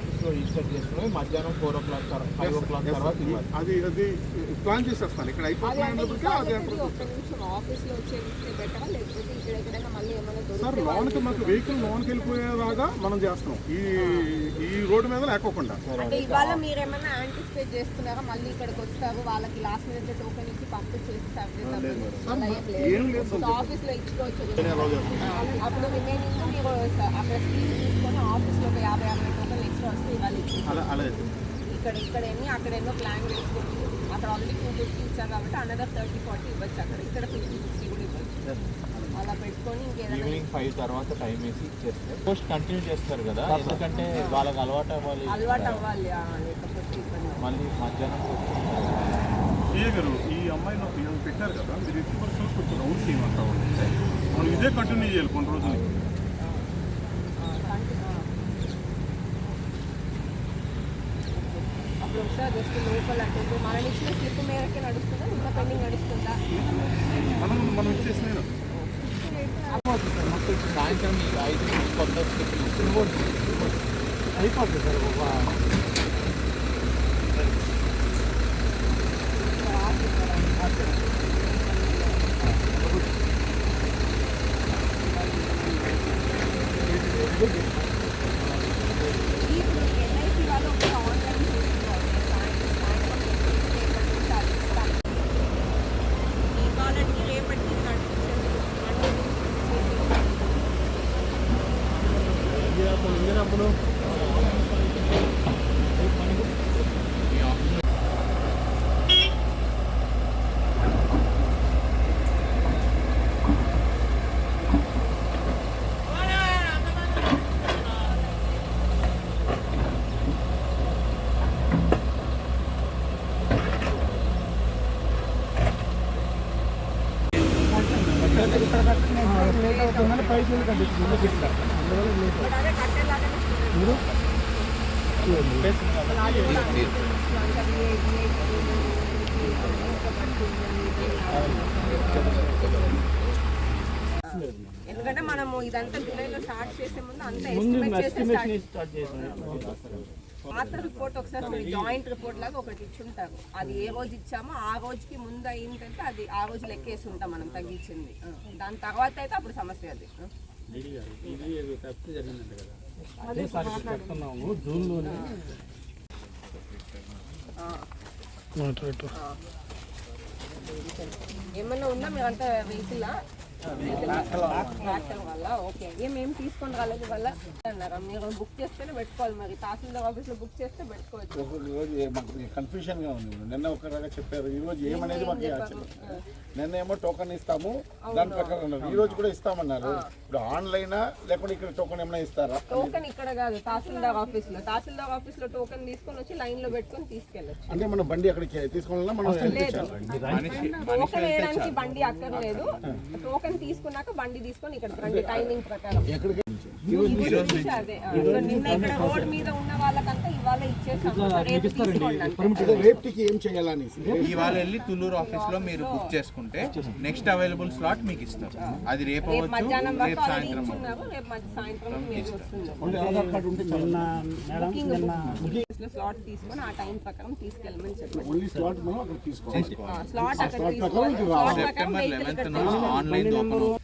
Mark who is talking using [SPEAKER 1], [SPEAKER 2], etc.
[SPEAKER 1] ఆఫీస్లో రిజిస్టర్ చేసుకుని మధ్యాహ్నం ఫోర్ ఓ క్లాక్ తర్వాత ఫైవ్ ఓ క్లాక్ తర్వాత
[SPEAKER 2] అది అది ప్లాన్ చేసేస్తాను ఇక్కడ సార్ లోన్కి మాకు వెహికల్ లోన్కి వెళ్ళిపోయేలాగా మనం చేస్తున్నాం ఈ ఈ రోడ్డు మీద లేకోకుండా
[SPEAKER 3] అంటే ఇవాళ మీరు ఏమైనా యాంటిసిపేట్ చేస్తున్నారా మళ్ళీ ఇక్కడికి వస్తారు వాళ్ళకి లాస్ట్ మినిట్ టోకెన్ ఇచ్చి పంపించేస్తారు ఏం లేదు ఆఫీస్లో ఇచ్చుకోవచ్చు అప్పుడు రిమైనింగ్ మీరు అక్కడ స్కీమ్ తీసుకొని ఆఫీస్లో ఒక యాభై యాభై టోకెన్ ఎక్స్ట్రా వస్తే ఇవాళ ఇచ్చేసి
[SPEAKER 2] అలా అలా
[SPEAKER 3] ఇక్కడ ఇక్కడ ఎన్ని అక్కడ ఎన్నో ప్లాన్ చేసుకొని అక్కడ ఆల్రెడీ టూ ఫిఫ్టీ ఇచ్చారు కాబట్టి అనదర్ థర్టీ ఫార్టీ ఇవ్వచ్చు అక్కడ. ఇక్కడ ఫిఫ్టీ సిక్స్టీ కూడా ఇవ్వచ్చు. అలా పెట్టుకొని
[SPEAKER 1] ఈవినింగ్ ఫైవ్ తర్వాత టైం వేసి ఇచ్చేస్తే. పోస్ట్ కంటిన్యూ చేస్తారు కదా. ఎందుకంటే వాళ్ళకి అలవాటు అవ్వాలి.
[SPEAKER 3] అలవాటు అవ్వాలి
[SPEAKER 1] మళ్ళీ మధ్యాహ్నం
[SPEAKER 2] ఏ గారు ఈ అమ్మాయిని ఈమె పెట్టారు కదా? మీరు కొంచెం రౌండ్ చేయమంటా ఉంటే మనం ఇదే కంటిన్యూ చేయాలి కొన్ని రోజులు
[SPEAKER 3] ఆ, కంటి- ఆ. అప్పుడు జస్ట్ లోపల అంటే ఇప్పుడు మనం ఇచ్చిన స్లిప్ మేరకే నడుస్తుందా ఇంకా పెండింగ్ నడుస్తుందా?
[SPEAKER 1] సాయంత్రం ఐదు
[SPEAKER 4] అయిపోతుంది సార్ పైసలు కట్టించుకుంటే ఇట్లా మీరు ఎందుకంటే మనము ఇదంతా జూలైలో స్టార్ట్ చేసే ముందు అంతా
[SPEAKER 3] ఎస్టిమేట్ చేసే స్టార్ట్
[SPEAKER 4] స్టార్ట్ చేసాం
[SPEAKER 3] మాత్రం రిపోర్ట్ ఒకసారి మీరు జాయింట్ రిపోర్ట్ లాగా ఒకటి ఇచ్చుంటారు. అది ఏ రోజు ఇచ్చామో ఆ రోజుకి ముందు అయిందంటే అది ఆ రోజు లెక్కేసి ఉంటాం మనం తగ్గించింది. దాని తర్వాత అయితే అప్పుడు సమస్య అది.
[SPEAKER 4] ఇది తప్పు జరిగిందంట కదా అదే సార్ చెప్తున్నాము జూన్లోనే
[SPEAKER 3] ఏమన్నా ఉందా మేమంతా వెహికల్లా ట్రాక్టర్ వల్ల ఓకే ఏమేమి తీసుకొని రాలేదు వల్ల అన్నారా మీరు బుక్ చేస్తేనే పెట్టుకోవాలి మరి తహసీల్దార్ బుక్ చేస్తే పెట్టుకోవచ్చు
[SPEAKER 5] ఈ రోజు ఏ- మాకు కన్ఫ్యూషన్గా ఉంది నిన్న ఒక రకంగా చెప్పారు ఈ రోజు ఏమనేది మాకు నిన్న ఏమో టోకన్ ఇస్తాము దాని ప్రకారం ఉన్నారు ఈ రోజు కూడా ఇస్తామన్నారు ఇప్పుడు ఆన్లైన్ లేకుంటే ఇక్కడ టోకన్ ఏమైనా ఇస్తారా
[SPEAKER 3] టోకెన్ ఇక్కడ కాదు తహసీల్దార్ ఆఫీస్లో తహసీల్దార్ ఆఫీస్లో టోకెన్ తీసుకొని వచ్చి లైన్లో పెట్టుకొని తీసుకెళ్ళచ్చు?
[SPEAKER 5] అంటే మన బండి అక్కడికి తీసుకోవాలన్నా మనం
[SPEAKER 3] టోకెన్ వేయడానికి బండి అక్కర్లేదు. టోకెన్ తీసుకున్నాక బండి తీసుకొని ఇక్కడ రండి టైమింగ్ ప్రకారం. అదే నిన్న ఇక్కడ రోడ్ మీద ఉన్న వాళ్ళకంతా ఇవాళ ఇచ్చేసాము. సో రేపు తీసుకోండి అంతే.
[SPEAKER 5] అంటే రేపటికి ఏం చేయాలని
[SPEAKER 6] ఇవాళ వెళ్ళి తుల్లూరు ఆఫీస్లో మీరు బుక్ చేసుకుంటే నెక్స్ట్ అవైలబుల్ స్లాట్ మీకు ఇస్తాం అది రేపు
[SPEAKER 3] రేపు మధ్యాహ్నం వరకు
[SPEAKER 6] సాయంత్రం.
[SPEAKER 3] బుకింగ్ స్లాట్ తీసుకొని ఆ టైం ప్రకారం తీసుకెళ్ళమని చెప్పండి.
[SPEAKER 5] ఓన్లీ స్లాట్ మనం అక్కడ
[SPEAKER 6] ఆన్లైన్
[SPEAKER 3] 嗯。